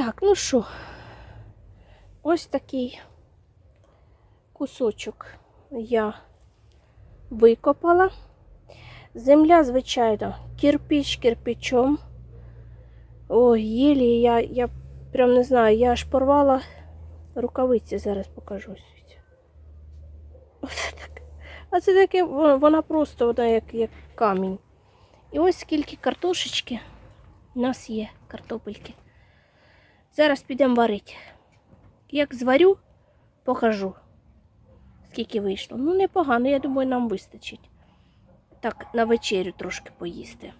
Так, ну що, ось такий кусочок я викопала. Земля, звичайно, кирпич кирпичом. Ой, єлі я, я прям не знаю, я аж порвала рукавиці, зараз покажу. Оце. А це таке, вона просто вона як, як камінь. І ось скільки картошечки у нас є, картопельки. Зараз підемо варити. Як зварю, покажу, скільки вийшло. Ну, непогано, я думаю, нам вистачить. Так, на вечерю трошки поїсти.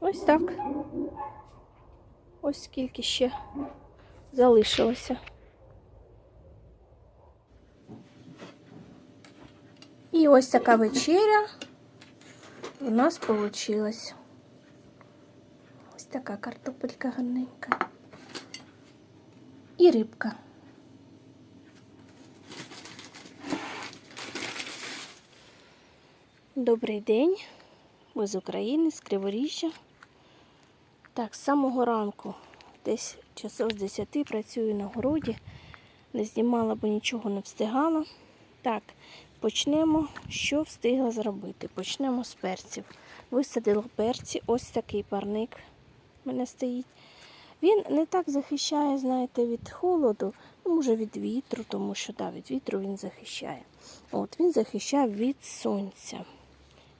Ось так. Ось скільки ще залишилося. І ось така вечеря у нас вийшла. Така картопелька гарненька. І рибка. Добрий день. Ми з України, з Криворіжжя. Так, з самого ранку, десь часов з 10 працюю на городі. Не знімала, бо нічого не встигала. Так, почнемо, що встигла зробити. Почнемо з перців. Висадила перці, ось такий парник мене стоїть. Він не так захищає, знаєте, від холоду, ну, може від вітру, тому що да, від вітру він захищає. От, Він захищає від сонця.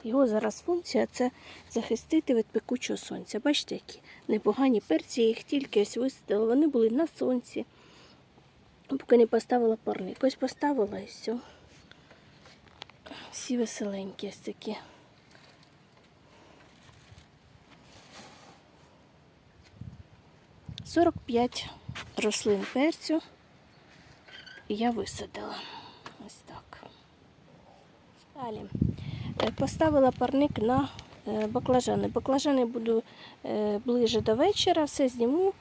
Його зараз функція це захистити від пекучого сонця. Бачите, які непогані перці, я їх тільки ось висадила. Вони були на сонці, поки не поставила парник. Ось поставила і все. Всі веселенькі ось такі. Сорок п'ять рослин перцю. Я висадила. Ось так. Далі. Е, Поставила парник на е, баклажани. Баклажани буду е, ближе до вечора, все зніму.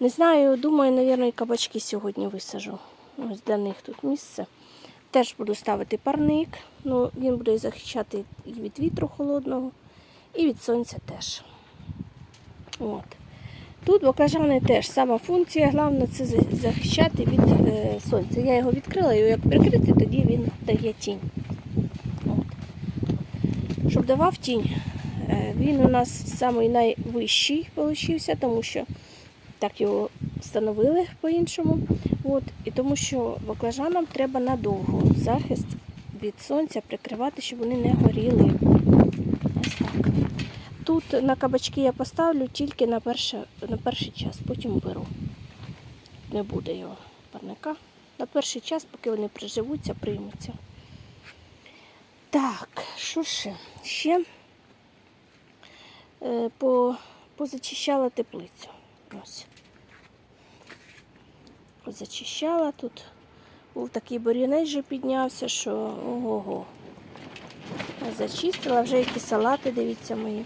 Не знаю, думаю, мабуть, і кабачки сьогодні висажу. Ось для них тут місце. Теж буду ставити парник. Ну, він буде захищати і від вітру холодного, і від сонця теж. От. Тут баклажани теж сама функція, головне це захищати від е, сонця. Я його відкрила, його як прикрити, тоді він дає тінь. От. Щоб давав тінь, е, він у нас самий найвищий получився, тому що так його встановили по-іншому. От. І тому що баклажанам треба надовго захист від сонця прикривати, щоб вони не горіли. Тут на кабачки я поставлю тільки на, перше, на перший час, потім беру. Не буде його парника. На перший час, поки вони приживуться, приймуться. Так, що ще? Ще е, по, позачищала теплицю. Ось. Позачищала тут. Був такий бур'янець вже піднявся, що ого-го. Зачистила вже які салати, дивіться мої.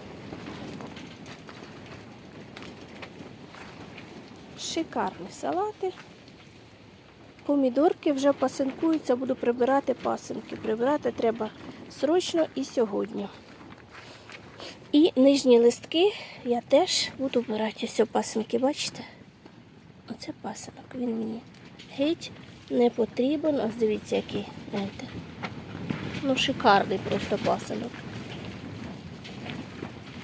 Шикарні салати. Помідорки вже пасинкуються, буду прибирати пасинки. Прибирати треба срочно і сьогодні. І нижні листки я теж буду брати. Ось пасинки, бачите? Оце пасинок. Він мені геть не потрібен. Ось дивіться, який. Гляньте. Ну, шикарний просто пасинок.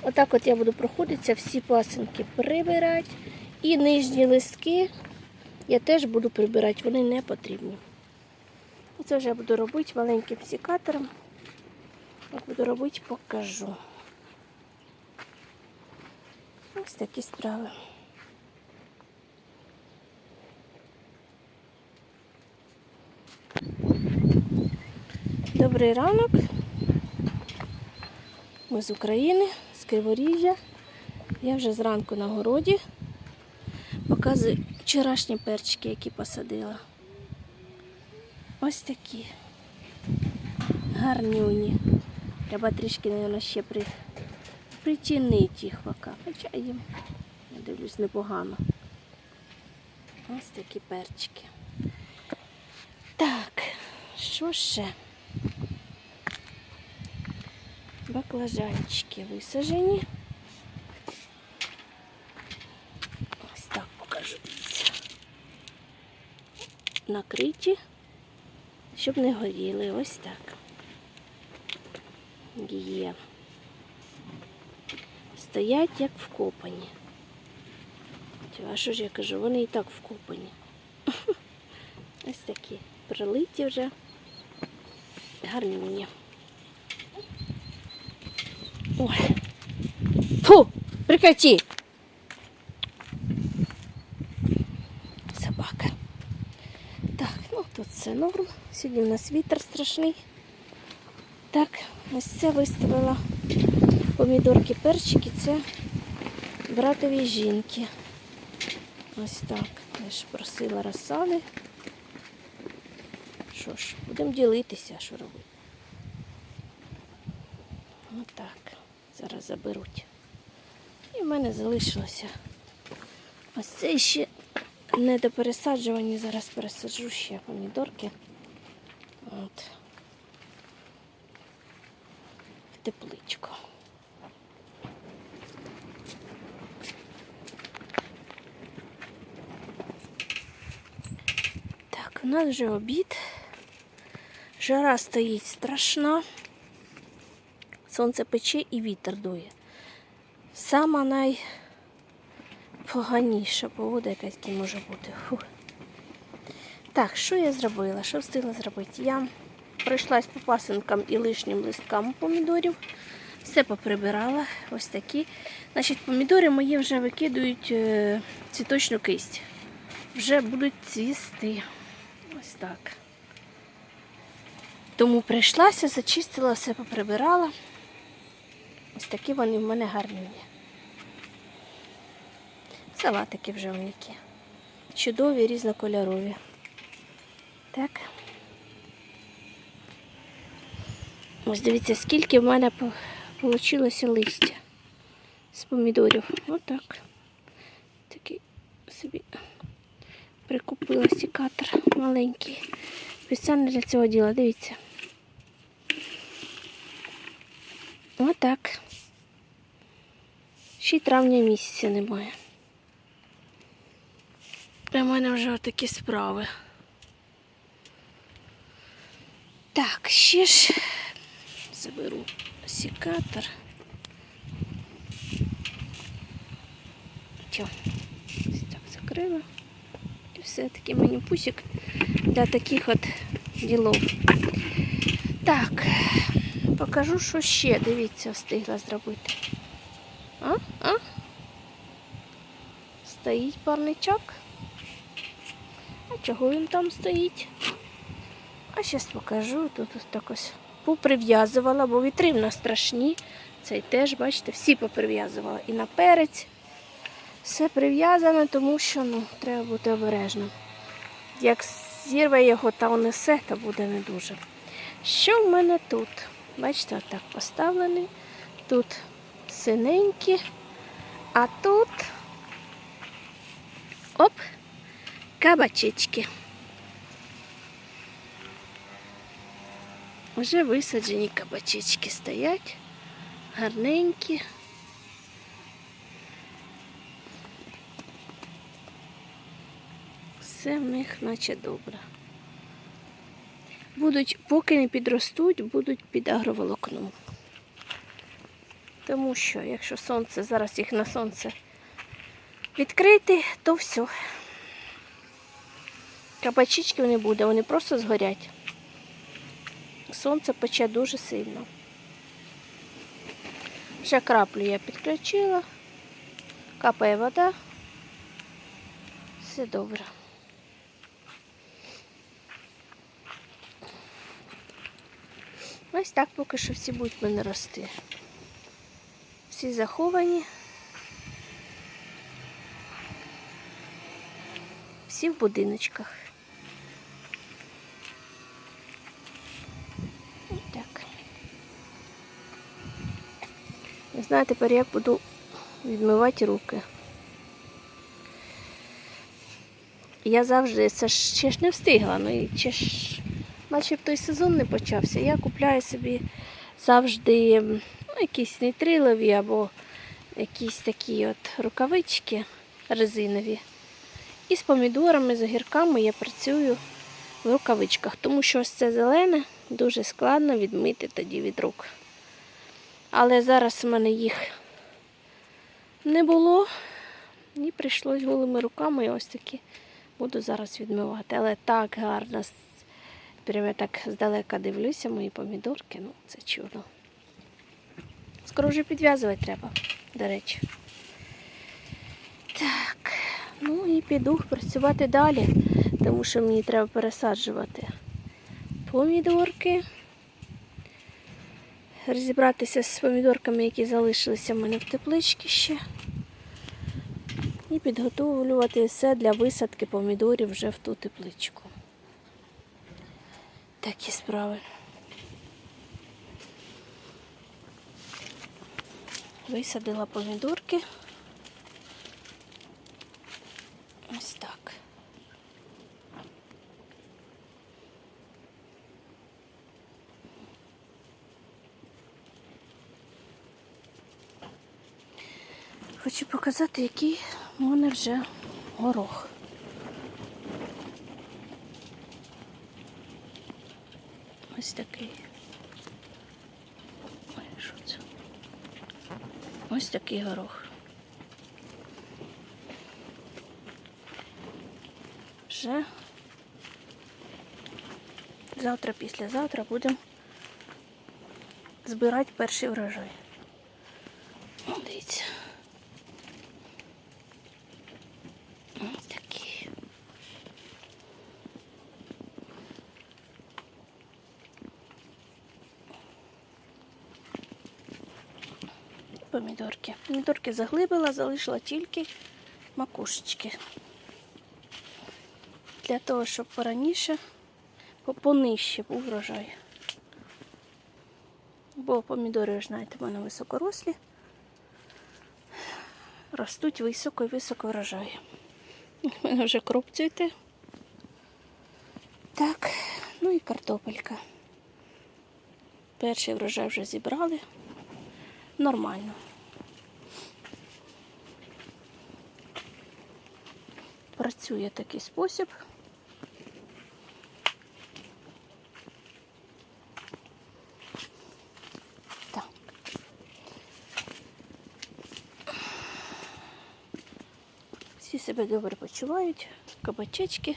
Отак от я буду проходитися, всі пасинки прибирати. І нижні листки я теж буду прибирати, вони не потрібні. Це вже я буду робити маленьким сікатором. Як буду робити, покажу. Ось такі справи. Добрий ранок. Ми з України, з Криворіжжя. Я вже зранку на городі. Показую вчорашні перчики, які посадила. Ось такі. Гарнюні. Треба трішки, мабуть, ще при... притінити їх поки. Хоча їм, я дивлюсь, непогано. Ось такі перчики. Так, що ще? Баклажанчики висажені. Ось так покажу. Накриті, щоб не горіли. Ось так. Є. Стоять як вкопані. А що ж я кажу? Вони і так вкопані. Ось такі прилиті вже гарні. Ой. Фу! Прекрати! Собака. Так, ну тут все норм. Сьогодні у нас вітер страшний. Так, ось це виставила помідорки, перчики. Це братові жінки. Ось так. Теж просила розсади. Що ж, будемо ділитися, що робити. Отак. Зараз заберуть. І в мене залишилося. Ось це ще не до пересаджування. Зараз пересаджу ще помідорки. От. В тепличку. Так, у нас вже обід. Жара стоїть страшна. Сонце пече і вітер дує. Сама найпоганіша погода, якась таки може бути. Фух. Так, що я зробила? Що встигла зробити? Я пройшлась по пасинкам і лишнім листкам помідорів. Все поприбирала. Ось такі. Значить, помідори мої вже викидують е, цвіточну кисть. Вже будуть цвісти. Ось так. Тому прийшлася, зачистила, все поприбирала. Ось такі вони в мене гарні. Салатики вже які. Чудові, різнокольорові. Так. Ось дивіться, скільки в мене вийшло листя з помідорів. Отак. Такий собі прикупила сікатор маленький. Спеціально для цього діла, дивіться. Отак. Ще й травня місяця немає. У мене вже такі справи. Так, ще ж заберу сікатор. Тьо, ось так закрила. І все таки мені пусик для таких от ділов. Так, покажу, що ще, дивіться, встигла зробити. А? А? Стоїть парничок. А чого він там стоїть? А зараз покажу. Тут ось так ось поприв'язувала, бо вітри в нас страшні. Цей теж, бачите, всі поприв'язувала. І на перець. Все прив'язано, тому що ну, треба бути обережним. Як зірве його та унесе, то буде не дуже. Що в мене тут? Бачите, отак поставлений. Тут синенькі, а тут оп, кабачечки. Вже висаджені кабачечки стоять, гарненькі. Все в них наче добре. Будуть, поки не підростуть, будуть під агроволокном. Тому що, якщо сонце, зараз їх на сонце відкрити, то все. Кабачечків не буде, вони просто згорять. Сонце пече дуже сильно. Ще краплю я підключила, капає вода. Все добре. Ось так поки що всі будуть мене рости. Всі заховані. Всі в будиночках. Так. Не знаю тепер, як буду відмивати руки. Я завжди, це ж ще ж не встигла, ну і ще ж наче той сезон не почався. Я купляю собі завжди ну, якісь нейтрилові або якісь такі от рукавички резинові. І з помідорами, з огірками я працюю в рукавичках, тому що ось це зелене дуже складно відмити тоді від рук. Але зараз в мене їх не було, і прийшлось голими руками і ось такі буду зараз відмивати. Але так гарно, прямо я так здалека дивлюся, мої помідорки, ну це чудо. Скоро вже підв'язувати треба, до речі. Так, ну і піду працювати далі, тому що мені треба пересаджувати помідорки. Розібратися з помідорками, які залишилися в мене в тепличці ще. І підготовлювати все для висадки помідорів вже в ту тепличку. Такі справи. Висадила помідорки. Ось так. Хочу показати, який в мене вже горох. Ось такий. Ой, що це? Ось такий горох. Вже завтра, післязавтра будемо збирати перший врожай. Дивіться. Ось такі. Помідорки. Помідорки заглибила, залишила тільки макушечки. Для того, щоб пораніше, по- понижче був врожай. Бо помідори, ви знаєте, в мене високорослі. Ростуть високо і високо врожай. У мене вже кроп цвіте. Так, ну і картопелька. Перший врожай вже зібрали. Нормально. Працює такий спосіб. Так. Всі себе добре почувають. Кабачечки,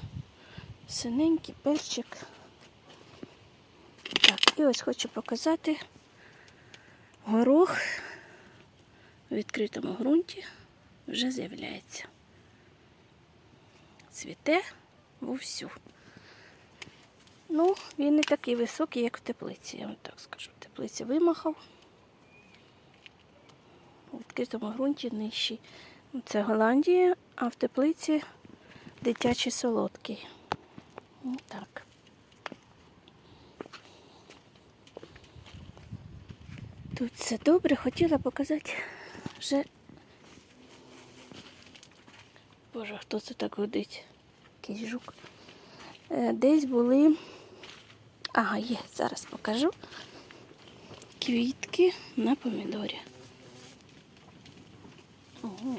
синенький перчик. Так, і ось хочу показати горох у відкритому ґрунті вже з'являється. Цвіте вовсю. Ну, він не такий високий, як в теплиці, я вам так скажу. В теплиці вимахав. У відкритому ґрунті нижчий. Це Голландія, а в теплиці дитячий солодкий. Так. Тут все добре, хотіла показати вже. Боже, хто це так гудить? Якийсь жук. Е, Десь були. Ага, є, зараз покажу. Квітки на помідорі. Ого,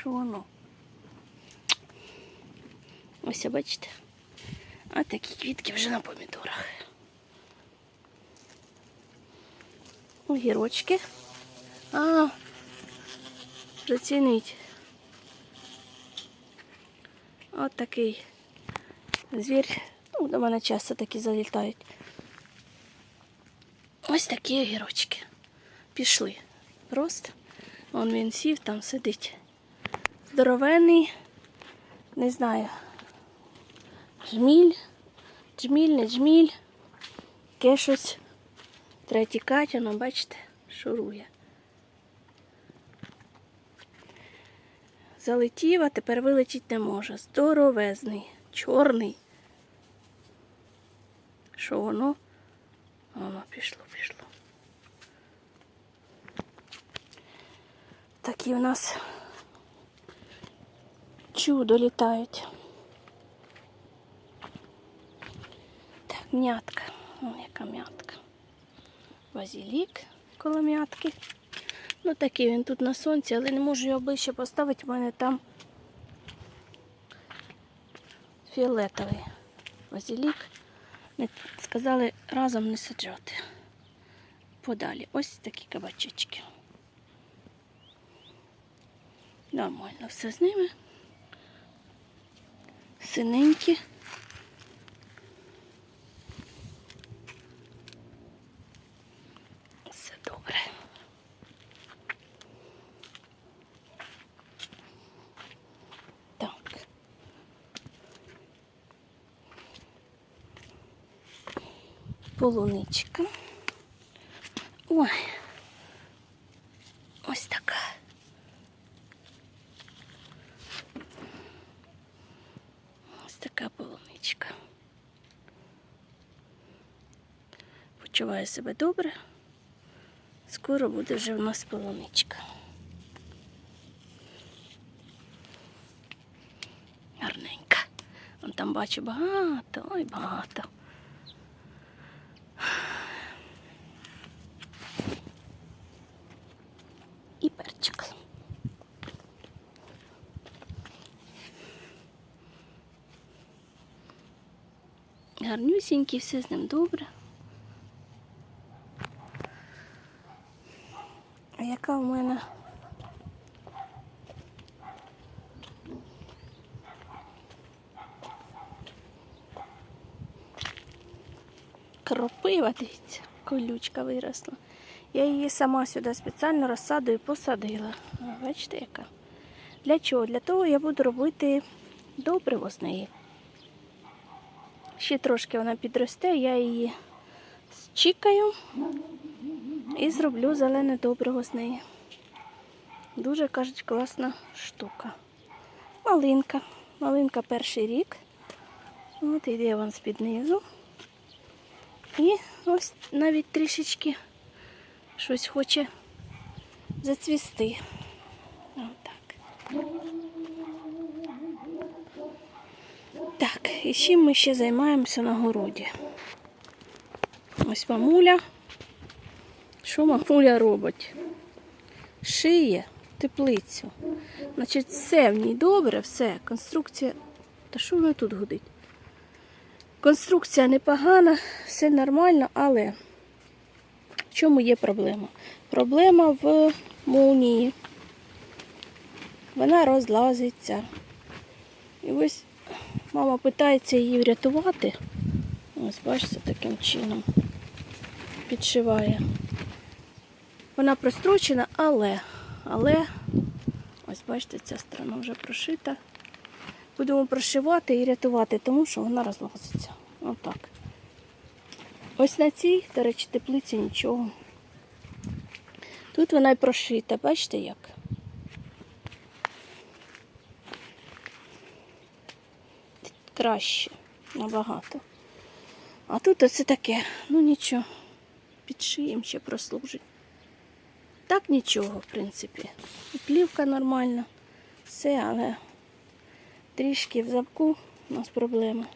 що воно? Ось бачите? А такі квітки вже на помідорах. Огірочки. А, зацініть. От такий звір. Ну, до мене часто такі залітають. Ось такі огірочки. Пішли. Просто. Вон він сів, там сидить. Здоровенний, не знаю. Жміль, джміль, не джміль. Таке щось. Третій Катя, ну бачите, шурує. Залетів, а тепер вилетіти не може. Здоровезний, чорний. Що воно? Воно пішло, пішло. Такі в нас чудо літають. М'ятка. О, яка м'ятка. Базілік коло м'ятки. Ну такий він тут на сонці, але не можу його ближче поставити, в мене там фіолетовий. базилік. Не сказали разом не саджати. Подалі. Ось такі кабачечки. Нормально все з ними. Синенькі. Все добре. Так. Полуничка. Ой. Ось така. Ось така полуничка. Почуваю себе добре. Скоро буде вже в нас полуничка. Гарненька. Там бачу багато, ой багато. І перчик. Гарнюсінький, все з ним добре. А яка в мене? Кропива, дивіться, колючка виросла. Я її сама сюди спеціально розсадою посадила. Бачите, яка? Для чого? Для того я буду робити добриво з неї. Ще трошки вона підросте, я її зчікаю і зроблю зелене добриво з неї. Дуже, кажуть, класна штука. Малинка. Малинка перший рік. От іде вон з-під низу. І ось навіть трішечки щось хоче зацвісти. Отак. Так, і чим ми ще займаємося на городі? Ось мамуля. Що мамуля робить? Шиє теплицю. Значить, все в ній добре, все. Конструкція. Та що вона тут гудить? Конструкція непогана, все нормально, але в чому є проблема? Проблема в молнії. Вона розлазиться. І ось мама питається її врятувати. Ось бачите, таким чином підшиває. Вона прострочена, але, але, ось бачите, ця сторона вже прошита. Будемо прошивати і рятувати, тому що вона розлазиться. Отак. Ось на цій, до речі, теплиці нічого. Тут вона й прошита, бачите як? Краще, набагато. А тут оце таке, ну нічого, підшиєм ще прослужить. Так нічого, в принципі. І плівка нормальна, все, але трішки в замку у нас проблеми.